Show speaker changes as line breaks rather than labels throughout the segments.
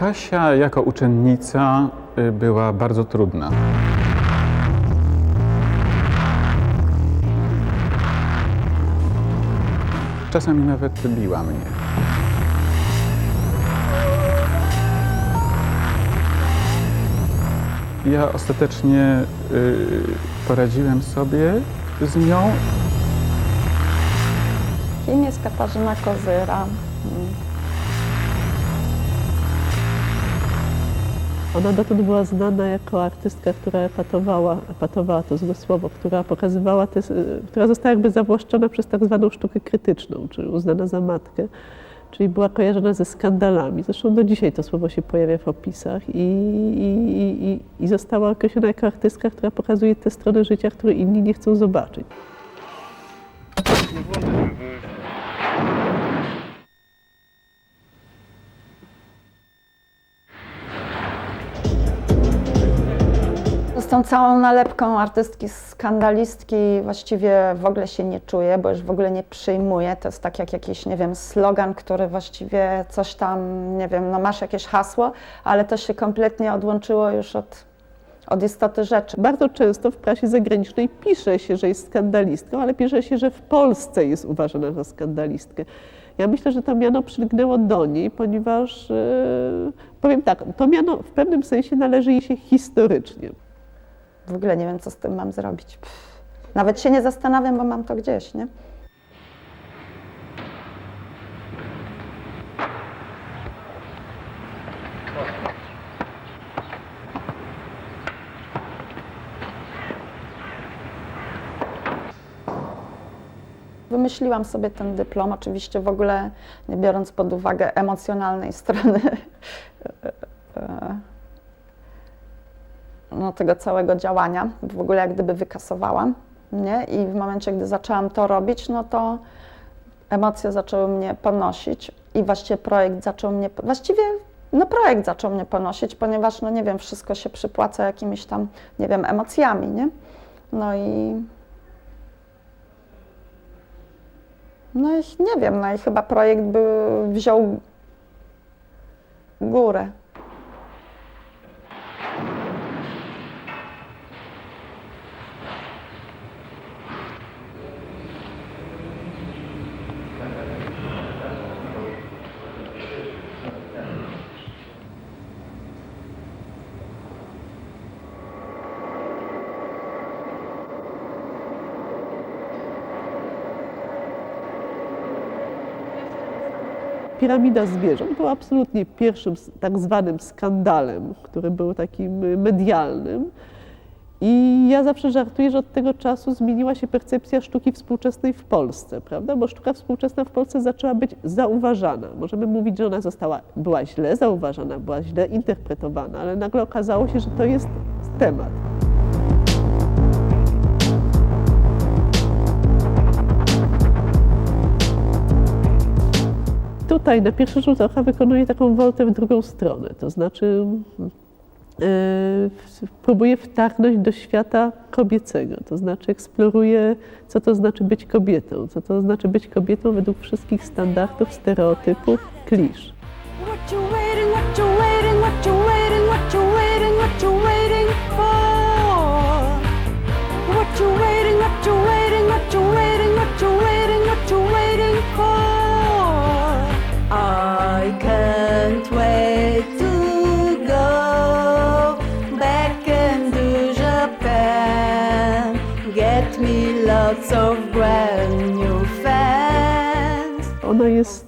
Kasia jako uczennica y, była bardzo trudna. Czasami nawet biła mnie. Ja ostatecznie y, poradziłem sobie z nią.
Kim jest Katarzyna Kozyra?
Ona dotąd była znana jako artystka, która epatowała, epatowała to złe słowo, która pokazywała, te, która została jakby zawłaszczona przez tak zwaną sztukę krytyczną, czyli uznana za matkę, czyli była kojarzona ze skandalami. Zresztą do dzisiaj to słowo się pojawia w opisach i, i, i, i została określona jako artystka, która pokazuje te strony życia, które inni nie chcą zobaczyć.
Całą nalepką artystki, skandalistki właściwie w ogóle się nie czuję, bo już w ogóle nie przyjmuję. To jest tak jak jakiś, nie wiem, slogan, który właściwie coś tam, nie wiem, no masz jakieś hasło, ale to się kompletnie odłączyło już od, od istoty rzeczy.
Bardzo często w prasie zagranicznej pisze się, że jest skandalistką, ale pisze się, że w Polsce jest uważana za skandalistkę. Ja myślę, że to miano przylgnęło do niej, ponieważ, e, powiem tak, to miano w pewnym sensie należy jej się historycznie.
W ogóle nie wiem, co z tym mam zrobić. Nawet się nie zastanawiam, bo mam to gdzieś, nie? Wymyśliłam sobie ten dyplom, oczywiście w ogóle nie biorąc pod uwagę emocjonalnej strony no, tego całego działania, w ogóle jak gdyby wykasowałam, nie? I w momencie, gdy zaczęłam to robić, no to emocje zaczęły mnie ponosić i właściwie projekt zaczął mnie, właściwie no projekt zaczął mnie ponosić, ponieważ, no nie wiem, wszystko się przypłaca jakimiś tam, nie wiem, emocjami, nie? No i no i nie wiem, no i chyba projekt by wziął górę.
Piramida zwierząt była absolutnie pierwszym tak zwanym skandalem, który był takim y, medialnym. I ja zawsze żartuję, że od tego czasu zmieniła się percepcja sztuki współczesnej w Polsce, prawda? Bo sztuka współczesna w Polsce zaczęła być zauważana. Możemy mówić, że ona została, była źle zauważana, była źle interpretowana, ale nagle okazało się, że to jest temat. Tutaj na pierwszy rzut oka wykonuje taką woltę w drugą stronę, to znaczy e, próbuje wtargnąć do świata kobiecego, to znaczy eksploruje, co to znaczy być kobietą, co to znaczy być kobietą według wszystkich standardów, stereotypów, klisz.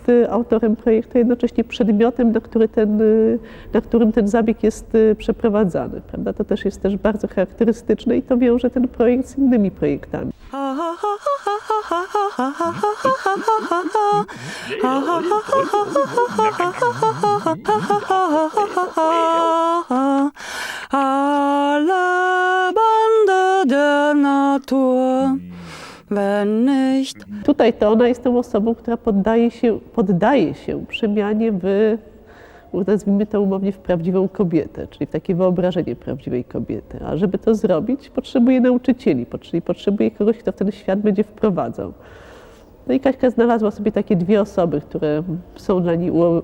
Jest y, autorem projektu, jednocześnie przedmiotem, na, który ten, y, na którym ten zabieg jest y, przeprowadzany. Prawda? To też jest też bardzo charakterystyczne i to wiąże ten projekt z innymi projektami.
Alle Bande der Natur,
Tutaj to ona jest tą osobą, która poddaje się, poddaje się przemianie w, nazwijmy to umownie, w prawdziwą kobietę, czyli w takie wyobrażenie prawdziwej kobiety. A żeby to zrobić, potrzebuje nauczycieli, czyli potrzebuje kogoś, kto w ten świat będzie wprowadzał. No i Kaśka znalazła sobie takie dwie osoby, które są dla niej uo-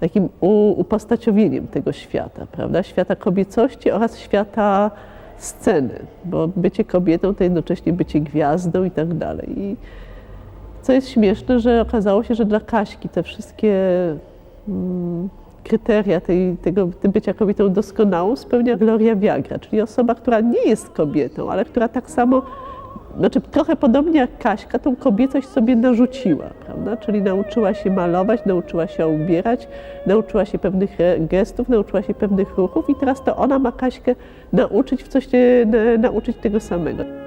takim u- upostaciowieniem tego świata, prawda? Świata kobiecości oraz świata sceny, bo bycie kobietą to jednocześnie bycie gwiazdą i tak dalej. I co jest śmieszne, że okazało się, że dla Kaśki te wszystkie mm, kryteria tej, tego tym bycia kobietą doskonałą spełnia Gloria Viagra, czyli osoba, która nie jest kobietą, ale która tak samo, znaczy trochę podobnie jak Kaśka, tą kobiecość sobie narzuciła, prawda? Czyli nauczyła się malować, nauczyła się ubierać, nauczyła się pewnych e, gestów, nauczyła się pewnych ruchów i teraz to ona ma Kaśkę nauczyć w coś, e, na, nauczyć tego samego.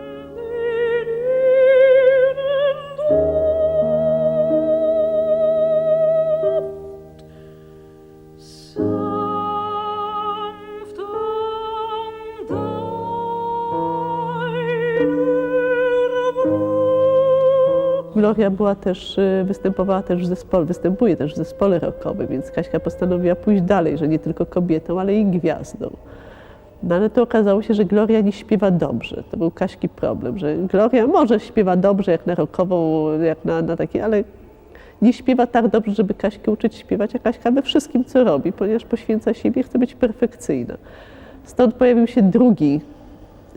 Gloria była też, y, występowała też w zespole, występuje też w zespole rockowym, więc Kaśka postanowiła pójść dalej, że nie tylko kobietą, ale i gwiazdą. No ale to okazało się, że Gloria nie śpiewa dobrze. To był Kaśki problem, że Gloria może śpiewa dobrze jak na rockową, jak na, na takie, ale nie śpiewa tak dobrze, żeby Kaśkę uczyć śpiewać, a Kaśka we wszystkim, co robi, ponieważ poświęca siebie, chce być perfekcyjna. Stąd pojawił się drugi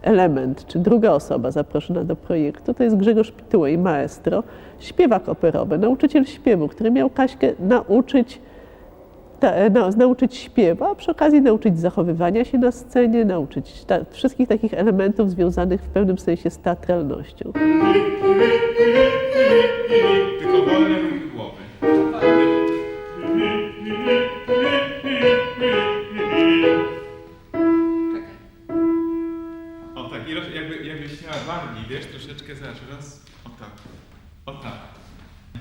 element, czy druga osoba zaproszona do projektu, to jest Grzegorz Pitułej, maestro, śpiewak operowy, nauczyciel śpiewu, który miał Kaśkę nauczyć, ta, na, nauczyć śpiewu, a przy okazji nauczyć zachowywania się na scenie, nauczyć ta, wszystkich takich elementów związanych w pewnym sensie z teatralnością.
Tylko głowy. Roz, jakby, jakbyś miała bardziej, wiesz, troszeczkę zaraz, raz, o tak, o tak.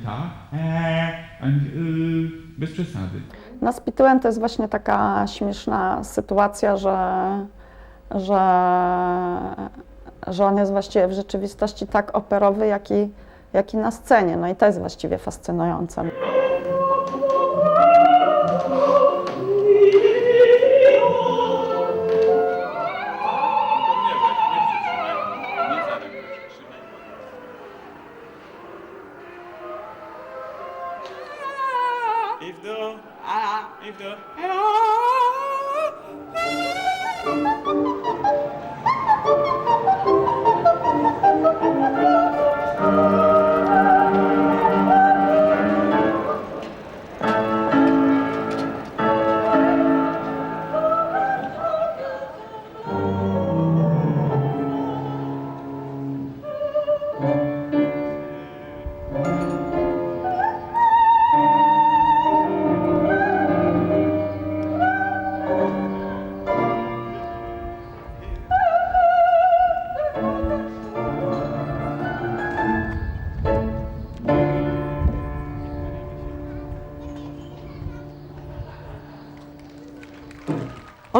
Tak, eee, yy, bez przesady.
No z to jest właśnie taka śmieszna sytuacja, że, że, że on jest właściwie w rzeczywistości tak operowy, jak i, jak i na scenie. No i to jest właściwie fascynujące.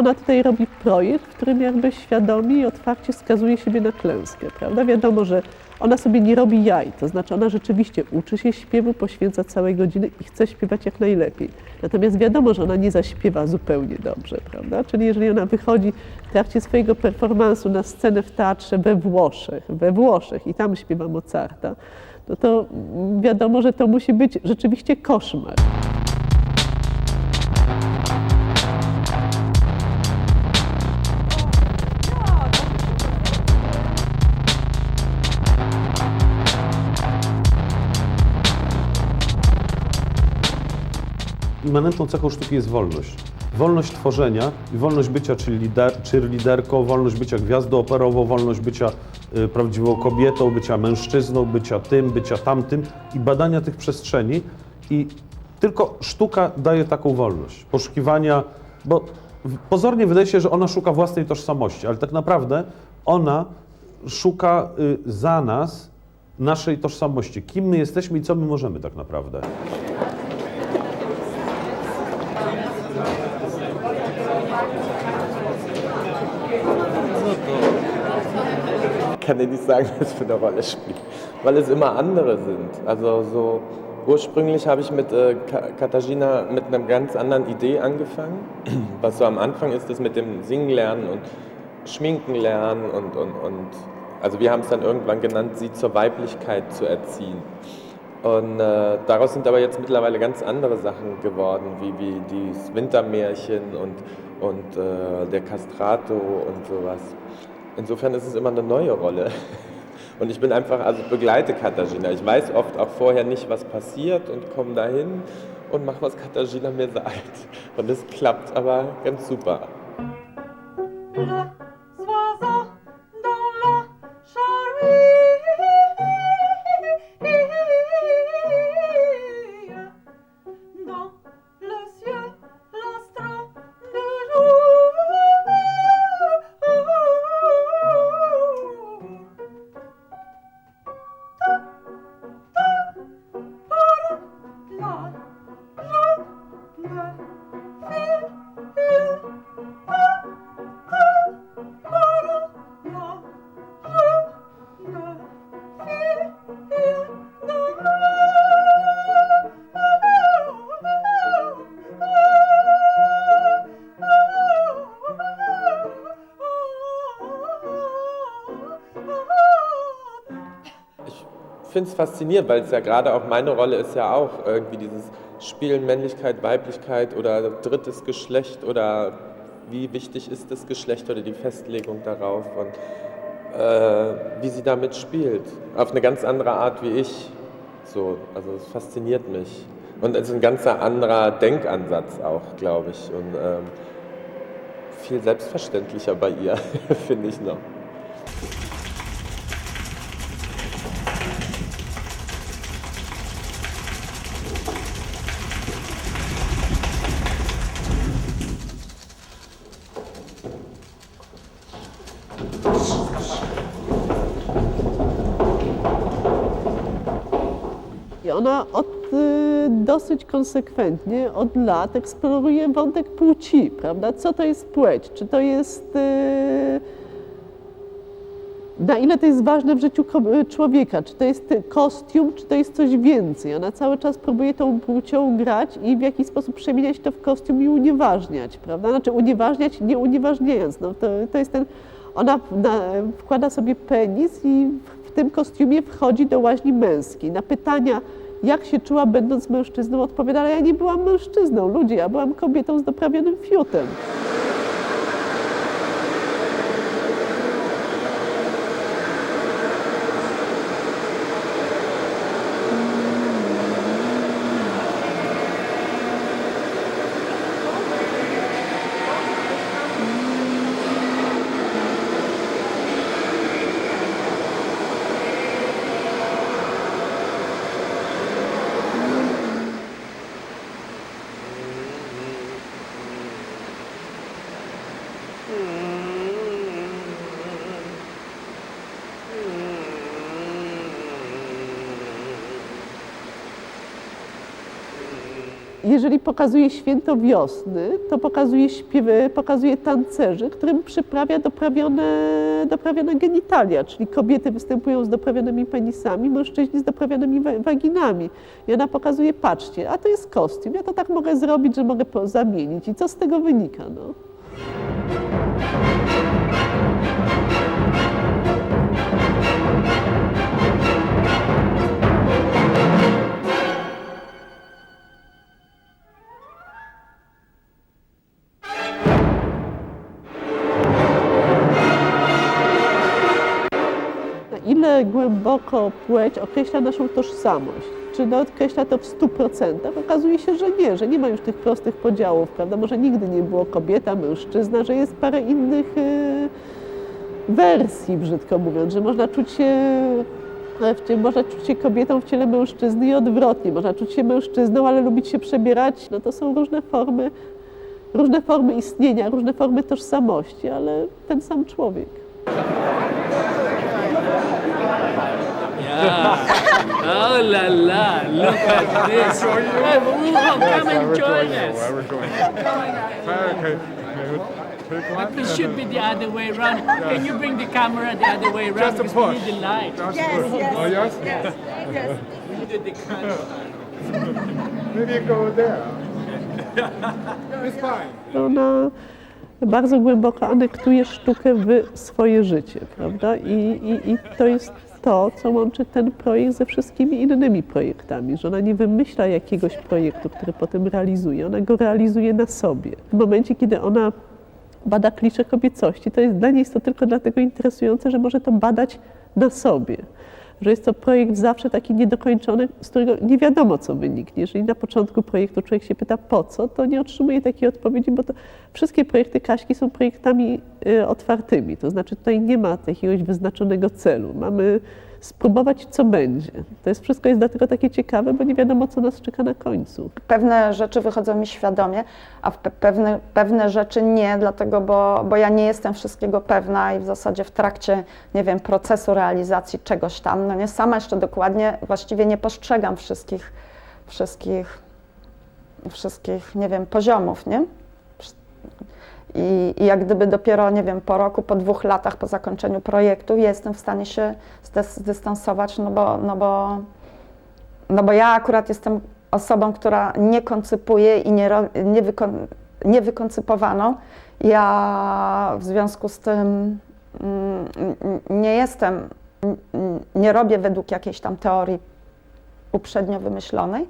Ona tutaj robi projekt, w którym jakby świadomie i otwarcie skazuje siebie na klęskę, prawda? Wiadomo, że ona sobie nie robi jaj, to znaczy ona rzeczywiście uczy się śpiewu, poświęca całe godziny i chce śpiewać jak najlepiej. Natomiast wiadomo, że ona nie zaśpiewa zupełnie dobrze, prawda? Czyli jeżeli ona wychodzi w trakcie swojego performansu na scenę w teatrze we Włoszech, we Włoszech i tam śpiewa Mozarta, no to wiadomo, że to musi być rzeczywiście koszmar.
Immanentną cechą sztuki jest wolność. Wolność tworzenia i wolność bycia cheerleaderką, wolność bycia gwiazdą operową, wolność bycia y, prawdziwą kobietą, bycia mężczyzną, bycia tym, bycia tamtym i badania tych przestrzeni. I tylko sztuka daje taką wolność. Poszukiwania, bo pozornie wydaje się, że ona szuka własnej tożsamości, ale tak naprawdę ona szuka y, za nas naszej tożsamości. Kim my jesteśmy i co my możemy tak naprawdę.
Kann dir nicht sagen, was für eine Rolle spielt, weil es immer andere sind. Also so ursprünglich habe ich mit äh, Ka- Katharina mit einer ganz anderen Idee angefangen, was so am Anfang ist, das mit dem Singen lernen und Schminken lernen und, und, und also wir haben es dann irgendwann genannt, sie zur Weiblichkeit zu erziehen. Und äh, daraus sind aber jetzt mittlerweile ganz andere Sachen geworden, wie, wie dieses Wintermärchen und, und äh, der Castrato und sowas. Insofern ist es immer eine neue Rolle. Und ich bin einfach, also begleite Katharina. Ich weiß oft auch vorher nicht, was passiert und komme dahin und mache, was Katharina mir sagt. Und es klappt aber ganz super. Finde es faszinierend, weil es ja gerade auch meine Rolle ist ja auch irgendwie dieses Spielen Männlichkeit, Weiblichkeit oder drittes Geschlecht oder wie wichtig ist das Geschlecht oder die Festlegung darauf und äh, wie sie damit spielt. Auf eine ganz andere Art wie ich. So, also es fasziniert mich. Und es ist ein ganz anderer Denkansatz auch, glaube ich. Und ähm, viel selbstverständlicher bei ihr, finde ich noch.
Dosyć konsekwentnie od lat eksploruje wątek płci, prawda? Co to jest płeć? Czy to jest. y, na ile to jest ważne w życiu człowieka? Czy to jest kostium, czy to jest coś więcej? Ona cały czas próbuje tą płcią grać i w jakiś sposób przemieniać to w kostium i unieważniać, prawda? Znaczy unieważniać, nie unieważniając. No to, to jest ten, ona na, wkłada sobie penis i w tym kostiumie wchodzi do łaźni męskiej. Na pytania, jak się czuła będąc mężczyzną, odpowiada, ale ja nie byłam mężczyzną, ludzie, ja byłam kobietą z doprawionym fiutem. Jeżeli pokazuje święto wiosny, to pokazuje, śpiewy, pokazuje tancerzy, którym przyprawia doprawione, doprawione genitalia, czyli kobiety występują z doprawionymi penisami, mężczyźni z doprawionymi wa- waginami. I ona pokazuje, patrzcie, a to jest kostium, ja to tak mogę zrobić, że mogę zamienić. I co z tego wynika? No? Głęboko płeć określa naszą tożsamość. Czy no, określa to w 100%? Okazuje się, że nie, że nie ma już tych prostych podziałów, prawda? Może nigdy nie było kobieta, mężczyzna, że jest parę innych e, wersji, brzydko mówiąc, że można czuć się e, można czuć się kobietą w ciele mężczyzny i odwrotnie. Można czuć się mężczyzną, ale lubić się przebierać. No to są różne formy, różne formy istnienia, różne formy tożsamości, ale ten sam człowiek.
La la, look at this. Come and join us. But it should be the other way around. Can you bring the camera the other way around? Because we need the light.
Yes, yes. Oh, yes? Yes,
yes. We needed the camera.
Maybe you go there. It's fine.
Ona bardzo głęboko anektuje sztukę w swoje życie, prawda? I, i, i to jest to, co łączy ten projekt ze wszystkimi innymi projektami, że ona nie wymyśla jakiegoś projektu, który potem realizuje, ona go realizuje na sobie. W momencie, kiedy ona bada klisze kobiecości, to jest dla niej jest to tylko dlatego interesujące, że może to badać na sobie. Że jest to projekt zawsze taki niedokończony, z którego nie wiadomo, co wyniknie. Jeżeli na początku projektu człowiek się pyta po co, to nie otrzymuje takiej odpowiedzi, bo to wszystkie projekty Kaśki są projektami y, otwartymi. To znaczy tutaj nie ma jakiegoś wyznaczonego celu. Mamy spróbować, co będzie. To jest wszystko jest dlatego takie ciekawe, bo nie wiadomo, co nas czeka na końcu.
Pewne rzeczy wychodzą mi świadomie, a pewne, pewne rzeczy nie, dlatego, bo, bo ja nie jestem wszystkiego pewna i w zasadzie w trakcie, nie wiem, procesu realizacji czegoś tam, no nie, sama jeszcze dokładnie właściwie nie postrzegam wszystkich, wszystkich, wszystkich, nie wiem, poziomów, nie? I, I jak gdyby dopiero, nie wiem, po roku, po dwóch latach po zakończeniu projektu jestem w stanie się zdystansować, no bo, no bo no bo ja akurat jestem osobą, która nie koncypuje i nie, nie, wykon, nie wykoncypowano. Ja w związku z tym mm, nie jestem, nie robię według jakiejś tam teorii uprzednio wymyślonej,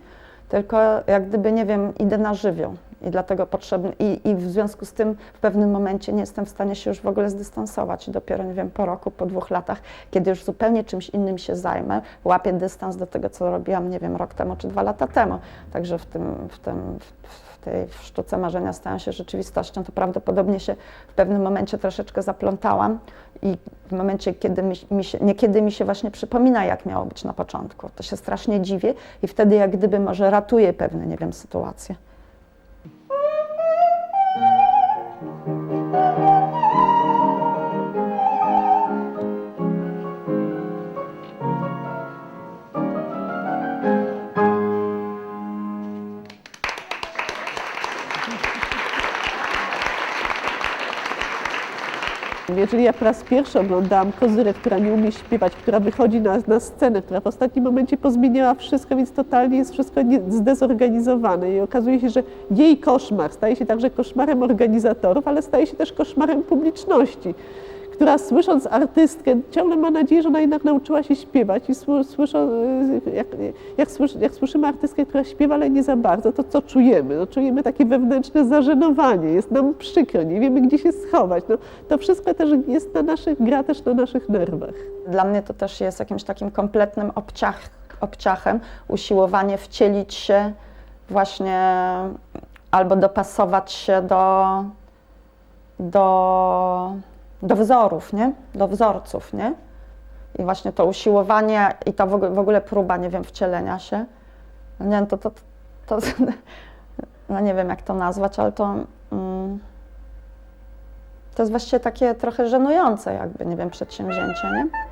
tylko jak gdyby, nie wiem, idę na żywioł i dlatego potrzebny, i, i w związku z tym w pewnym momencie nie jestem w stanie się już w ogóle zdystansować i dopiero, nie wiem, po roku, po dwóch latach, kiedy już zupełnie czymś innym się zajmę, łapię dystans do tego, co robiłam, nie wiem, rok temu czy dwa lata temu. Także w tym, w tym, w, w tej sztuce marzenia stają się rzeczywistością, to prawdopodobnie się w pewnym momencie troszeczkę zaplątałam i w momencie, kiedy mi, mi się, niekiedy mi się właśnie przypomina, jak miało być na początku, to się strasznie dziwię i wtedy jak gdyby może ratuje pewne, nie wiem, sytuacje.
Jeżeli ja po raz pierwszy oglądałam Kozyrę, która nie umie śpiewać, która wychodzi na, na scenę, która w ostatnim momencie pozmieniała wszystko, więc totalnie jest wszystko zdezorganizowane i okazuje się, że jej koszmar staje się także koszmarem organizatorów, ale staje się też koszmarem publiczności, która słysząc artystkę ciągle ma nadzieję, że ona jednak nauczyła się śpiewać i sły- słyszą, y, jak, jak, jak słyszymy artystkę, która śpiewa, ale nie za bardzo, to co czujemy? No, czujemy takie wewnętrzne zażenowanie, jest nam przykro, nie wiemy gdzie się schować. No, to wszystko też jest na naszych, gra też na naszych nerwach.
Dla mnie to też jest jakimś takim kompletnym obciach, obciachem, usiłowanie wcielić się właśnie albo dopasować się do, do, do wzorów, nie? do wzorców. Nie? I właśnie to usiłowanie i ogóle, w ogóle próba, nie wiem, wcielenia się, no nie wiem, to, to, to, no nie wiem jak to nazwać, ale to, mm, to jest właściwie takie trochę żenujące jakby, nie wiem, przedsięwzięcie, nie?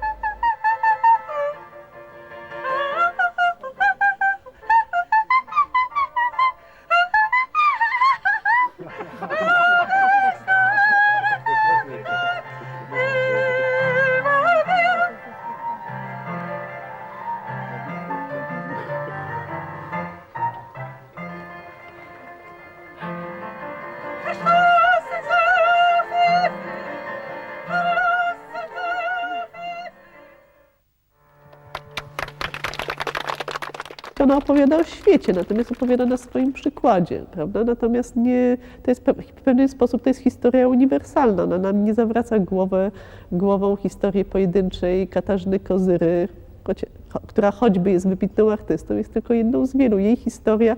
Ona opowiada o świecie, natomiast opowiada na swoim przykładzie, prawda? Natomiast nie, to jest w pewien sposób to jest historia uniwersalna. Ona nam nie zawraca głowę, głową historii pojedynczej Katarzyny Kozyry, choć, cho, która choćby jest wybitną artystą, jest tylko jedną z wielu. Jej historia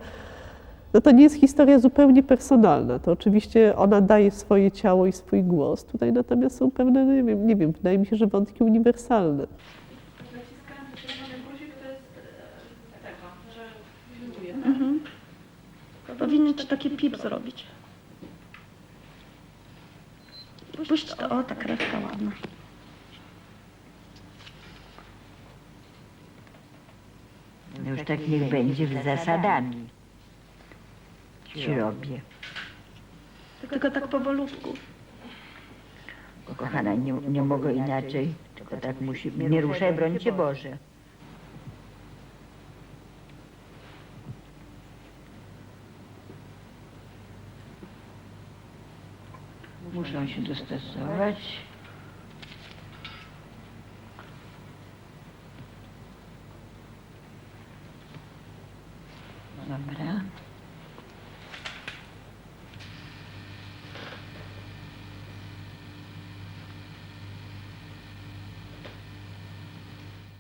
no to nie jest historia zupełnie personalna. To oczywiście ona daje swoje ciało i swój głos. Tutaj natomiast są pewne, nie wiem, nie wiem wydaje mi się, że wątki uniwersalne.
Powinien ci taki pip zrobić. Puść to, o, ta krewka ładna.
No już tak niech będzie z zasadami. Ci robię.
Tylko tak powolutku.
Kochana, nie, nie mogę inaczej. Tylko tak musi. Nie ruszaj, broń Cię Boże. muszą się dostosować. Dobra.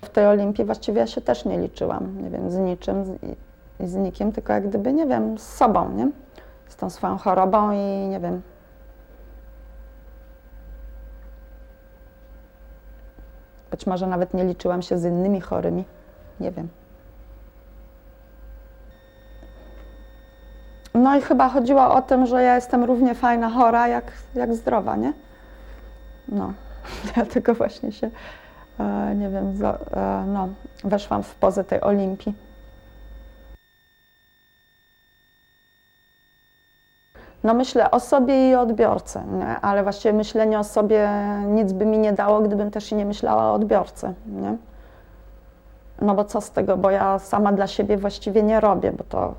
W tej Olimpii właściwie ja się też nie liczyłam, nie wiem, z niczym z, i z nikim, tylko jak gdyby, nie wiem, z sobą, nie? Z tą swoją chorobą i nie wiem, Być może nawet nie liczyłam się z innymi chorymi, nie wiem. No i chyba chodziło o tym, że ja jestem równie fajna chora, jak, jak zdrowa, nie? No, dlatego właśnie się, e, nie wiem, za, e, no, weszłam w pozę tej Olimpii. No myślę o sobie i o odbiorcy, nie? ale właściwie myślenie o sobie nic by mi nie dało, gdybym też i nie myślała o odbiorcy. Nie? No bo co z tego, bo ja sama dla siebie właściwie nie robię, bo to,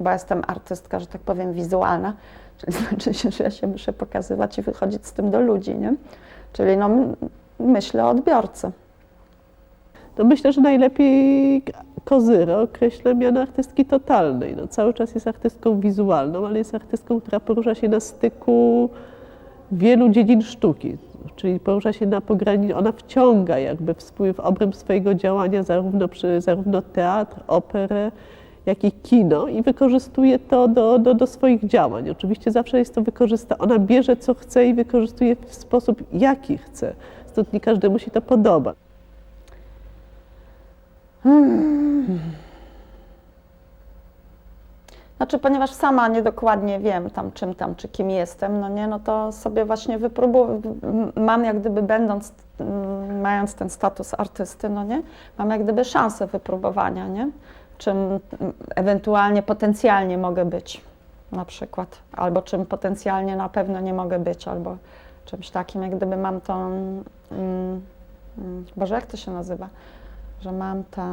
bo jestem artystka, że tak powiem, wizualna, czyli znaczy się, że ja się muszę pokazywać i wychodzić z tym do ludzi, nie? Czyli no, myślę o odbiorcy.
No myślę, że najlepiej Kozyra określa miano artystki totalnej. No, cały czas jest artystką wizualną, ale jest artystką, która porusza się na styku wielu dziedzin sztuki. Czyli porusza się na pogranicu, ona wciąga jakby w, swój, w obręb swojego działania zarówno, przy, zarówno teatr, operę, jak i kino i wykorzystuje to do, do, do swoich działań. Oczywiście zawsze jest to wykorzysta. Ona bierze co chce i wykorzystuje w sposób jaki chce. Stąd nie każdemu się to podoba.
Znaczy, ponieważ sama niedokładnie wiem tam czym tam, czy kim jestem, no nie, no to sobie właśnie wypróbuję, mam jak gdyby będąc, mając ten status artysty, no nie, mam jak gdyby szansę wypróbowania, nie, czym ewentualnie potencjalnie mogę być na przykład, albo czym potencjalnie na pewno nie mogę być, albo czymś takim, jak gdyby mam tą, mm, mm, Boże, jak to się nazywa, że mam tę,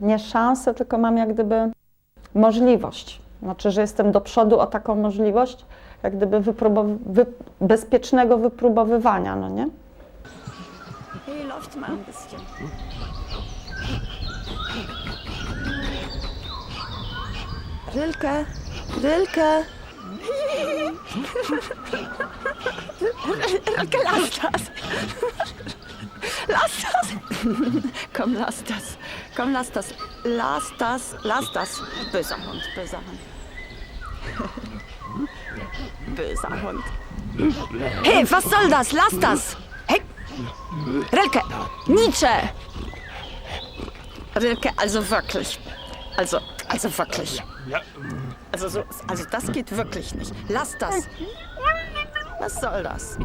nie szansę, tylko mam jak gdyby możliwość. Znaczy, że jestem do przodu o taką możliwość, jak gdyby wy- bezpiecznego wypróbowywania, no nie?
Hey, läuft mal ein bisschen. Rilke, Rilke. Rilke, lass das. Lass das. Komm, lass das. Komm, lass das. Lass das, lass das. Böser Hund, böser Hund. Böser Hund. Hey, was soll das? Lass das. Hey, Rilke, Nietzsche! Rilke, also wirklich. Also, also wirklich. Also, so, also das geht wirklich nicht. Lass das. Was soll das?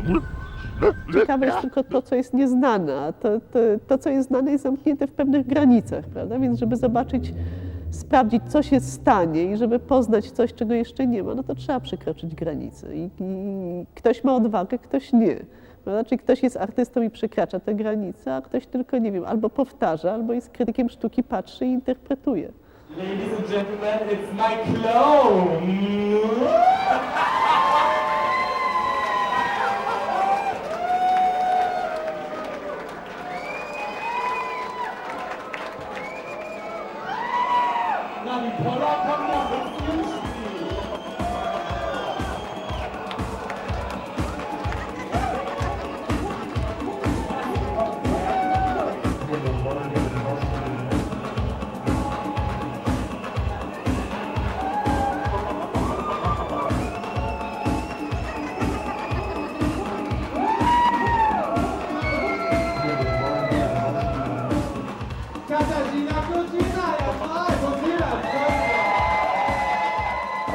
Ciekawe jest tylko to, co jest nieznane. a To, to, to, co jest znane, jest zamknięte w pewnych granicach, prawda? Więc żeby zobaczyć, sprawdzić, co się stanie i żeby poznać coś, czego jeszcze nie ma, no to trzeba przekroczyć granicę. I, i ktoś ma odwagę, ktoś nie. Prawda? Czyli ktoś jest artystą i przekracza te granice, a ktoś tylko, nie wiem, albo powtarza, albo jest krytykiem sztuki, patrzy i interpretuje.
Ladies and gentlemen, it's my clone! Por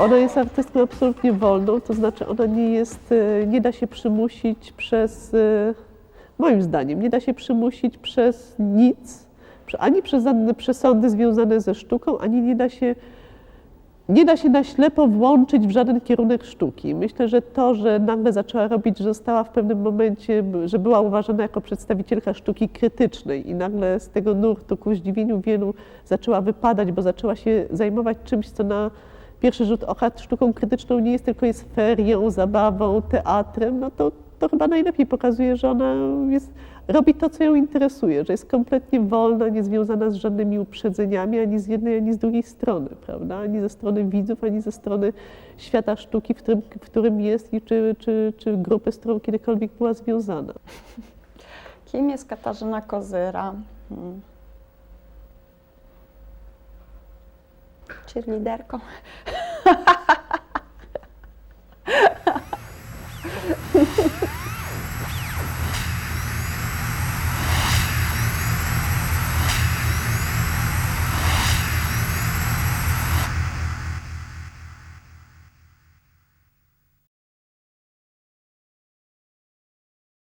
Ona jest artystką absolutnie wolną, to znaczy ona nie jest, e, nie da się przymusić przez, e, moim zdaniem, nie da się przymusić przez nic, ani przez żadne przesądy związane ze sztuką, ani nie da się, nie da się na ślepo włączyć w żaden kierunek sztuki. Myślę, że to, że nagle zaczęła robić, że została w pewnym momencie, że była uważana jako przedstawicielka sztuki krytycznej i nagle z tego nurtu ku zdziwieniu wielu zaczęła wypadać, bo zaczęła się zajmować czymś, co na pierwszy rzut oka sztuką krytyczną nie jest tylko jest ferią, zabawą, teatrem, no to, to chyba najlepiej pokazuje, że ona jest, robi to, co ją interesuje, że jest kompletnie wolna, nie związana z żadnymi uprzedzeniami ani z jednej, ani z drugiej strony, prawda? Ani ze strony widzów, ani ze strony świata sztuki, w którym, w którym jest i czy, czy, czy grupy, z którą kiedykolwiek była związana.
Kim jest Katarzyna Kozyra? Hmm. Cheerleaderką.